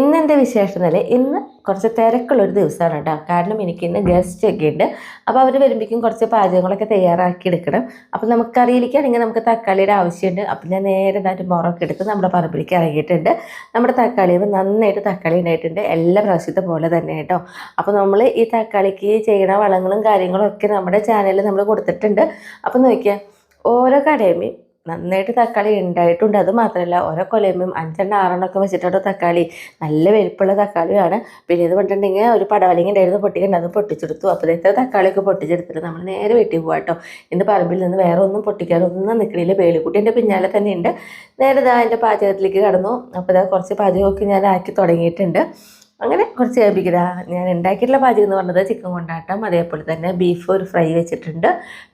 ഇന്ന് എന്റെ വിശേഷം എന്നല്ലേ ഇന്ന് കുറച്ച് തിരക്കുള്ളൊരു ദിവസമാണ് കേട്ടോ. കാരണം എനിക്ക് ഇന്ന് ഗസ്റ്റ് ഒക്കെ ഉണ്ട്. അപ്പോൾ അവർ വരുമ്പോഴേക്കും കുറച്ച് പാചകങ്ങളൊക്കെ തയ്യാറാക്കി എടുക്കണം. അപ്പോൾ നമുക്ക് കറിയിലേക്കാണെങ്കിൽ നമുക്ക് തക്കാളിയുടെ ആവശ്യമുണ്ട്. അപ്പോൾ ഞാൻ നേരെ ഇതായിട്ട് മുറൊക്കെ എടുത്ത് നമ്മുടെ പറമ്പിലേക്ക് ഇറങ്ങിയിട്ടുണ്ട്. നമ്മുടെ തക്കാളി നന്നായിട്ട് തക്കാളി ഉണ്ടായിട്ടുണ്ട്. എല്ലാ പ്രാവശ്യത്തെ പോലെ തന്നെ കേട്ടോ. അപ്പോൾ നമ്മൾ ഈ തക്കാളിക്ക് ചെയ്യണ വളങ്ങളും കാര്യങ്ങളും ഒക്കെ നമ്മുടെ ചാനലിൽ നമ്മൾ കൊടുത്തിട്ടുണ്ട്. അപ്പോൾ നോക്കിയാൽ ഓരോ കടയുമേയും നന്നായിട്ട് തക്കാളി ഉണ്ടായിട്ടുണ്ട് അത് മാത്രമല്ല ഓരോ കൊലയുമ്പം അഞ്ചെണ്ണം ആറെണ്ണം ഒക്കെ വെച്ചിട്ടുണ്ട് തക്കാളി. നല്ല വലിപ്പമുള്ള തക്കാളിയാണ്. പിന്നെ ഇത് പറഞ്ഞിട്ടുണ്ടെങ്കിൽ ഒരു പടവലിങ്ങി ഉണ്ടായിരുന്നു പൊട്ടിക്കണ്ട പൊട്ടിച്ചെടുത്തു. അപ്പോൾ ഇത്ര തക്കാളിയൊക്കെ പൊട്ടിച്ചെടുത്തിട്ട് നമ്മൾ നേരെ വെട്ടി പോകാം കേട്ടോ ഇന്ന് പറമ്പിൽ നിന്ന് വേറെ ഒന്നും പൊട്ടിക്കാനൊന്നും നിൽക്കണില്ല വേളിക്കുട്ടി എന്റെ പിന്നാലെ തന്നെ ഉണ്ട് നേരെ ഇതാ എന്റെ പാചകത്തിലേക്ക് കടന്നു. അപ്പോൾ ഇതാ കുറച്ച് പാചകമൊക്കെ ഞാൻ ആക്കി തുടങ്ങിയിട്ടുണ്ട്. അങ്ങനെ കുറച്ച് ഏൽപ്പിക്കുക ഞാൻ ഉണ്ടാക്കിയിട്ടുള്ള പാചകം എന്ന് പറഞ്ഞത് ചിക്കൻ കൊണ്ടാട്ടം അതേപോലെ തന്നെ ബീഫ് ഒരു ഫ്രൈ വെച്ചിട്ടുണ്ട്.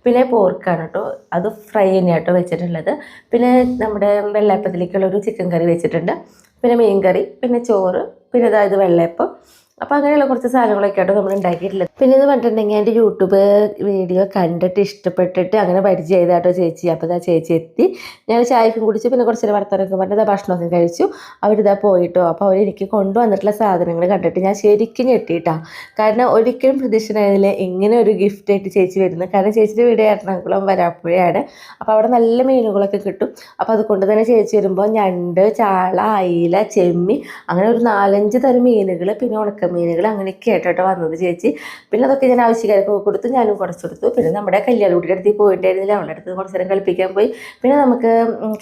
പിന്നെ പോർക്കാണ് കേട്ടോ അത് ഫ്രൈ തന്നെയാട്ടോ വെച്ചിട്ടുള്ളത്. പിന്നെ നമ്മുടെ വെള്ളയപ്പത്തിലേക്കുള്ള ഒരു ചിക്കൻ കറി വെച്ചിട്ടുണ്ട്. പിന്നെ മീൻ കറി പിന്നെ ചോറ് പിന്നെ അതായത് വെള്ളയപ്പം. അപ്പോൾ അങ്ങനെയുള്ള കുറച്ച് സാധനങ്ങളൊക്കെ ആയിട്ട് നമ്മൾ ഉണ്ടാക്കിയിട്ടുള്ളത്. പിന്നെ എന്ന് പറഞ്ഞിട്ടുണ്ടെങ്കിൽ എന്റെ യൂട്യൂബ് വീഡിയോ കണ്ടിട്ട് ഇഷ്ടപ്പെട്ടിട്ട് അങ്ങനെ പരിചയം പരിചയമായതാട്ടോ ചേച്ചി. അപ്പോൾ ഇതാ ചേച്ചി എത്തി. ഞാൻ ചായക്കും കുടിച്ച് പിന്നെ കുറച്ച് വർത്തമാനമൊക്കെ പറഞ്ഞിട്ട് ഭക്ഷണമൊക്കെ കഴിച്ചു. അവരിതാ പോയിട്ടോ. അപ്പോൾ അവർ എനിക്ക് കൊണ്ടുവന്നിട്ടുള്ള സാധനങ്ങൾ കണ്ടിട്ട് ഞാൻ ശരിക്കും ഞെട്ടിയിട്ടാ കാരണം ഒരിക്കലും പ്രതീക്ഷനായതിൽ ഇങ്ങനെ ഒരു ഗിഫ്റ്റ് ആയിട്ട് ചേച്ചി വരുന്നത് കാരണം ചേച്ചിയുടെ വീട് എറണാകുളം വരാപ്പുഴയാണ്. അപ്പോൾ അവിടെ നല്ല മീനുകളൊക്കെ കിട്ടും. അപ്പോൾ അതുകൊണ്ട് തന്നെ ചേച്ചി വരുമ്പോൾ ഞണ്ട് ചാള അയില ചെമ്മി അങ്ങനെ ഒരു നാലഞ്ച് തരം മീനുകൾ പിന്നെ ഉണക്കമീനുകൾ അങ്ങനെയൊക്കെ ആയിട്ടോ വന്നത് ചേച്ചി. പിന്നെ അതൊക്കെ ഞാൻ ആവശ്യക്കാർക്ക് കൊടുത്തു ഞാനും കുറച്ച് കൊടുത്തു. പിന്നെ നമ്മുടെ കല്യാണക്കുട്ടിയുടെ അടുത്ത് പോയിട്ടുണ്ടായിരുന്നില്ല അവളുടെ അടുത്ത് കുറച്ച് നേരം കളിപ്പിക്കാൻ പോയി. പിന്നെ നമുക്ക്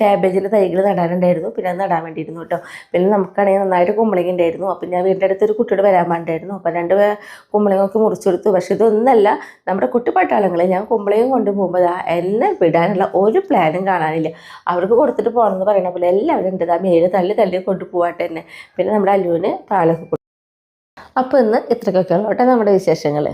ക്യാബേജിന്റെ തൈകൾ നടാനുണ്ടായിരുന്നു. പിന്നെ അത് നടാൻ വേണ്ടിയിരുന്നു കേട്ടോ. പിന്നെ നമുക്കാണെങ്കിൽ നന്നായിട്ട് കുമ്പളങ്ങ ഉണ്ടായിരുന്നു. അപ്പം ഞാൻ വീടിന്റെ അടുത്ത് ഒരു കുട്ടിയോട് വരാൻ വേണ്ടിയിരുന്നു അപ്പം രണ്ട് കുമ്പളങ്ങൊക്കെ മുറിച്ചു കൊടുത്തു. പക്ഷെ ഇതൊന്നല്ല നമ്മുടെ കുട്ടിപ്പട്ടാളങ്ങളെ ഞാൻ കുമ്പളയും കൊണ്ട് പോകുമ്പോൾ ദാ എന്നെ വിടാനുള്ള ഒരു പ്ലാനും കാണാനില്ല. അവർക്ക് കൊടുത്തിട്ട് പോകണമെന്ന് പറയണ പോലെ എല്ലാവരും ഉണ്ട്. ആ മേൽ തള്ളി തള്ളി കൊണ്ടുപോകട്ടെ തന്നെ. പിന്നെ നമ്മുടെ അല്ലുവിന് പാലൊക്കെ അപ്പോൾ ഇന്ന് ഇത്രയൊക്കെയാണ് കേട്ടോ. നമ്മുടെ വിശേഷങ്ങൾ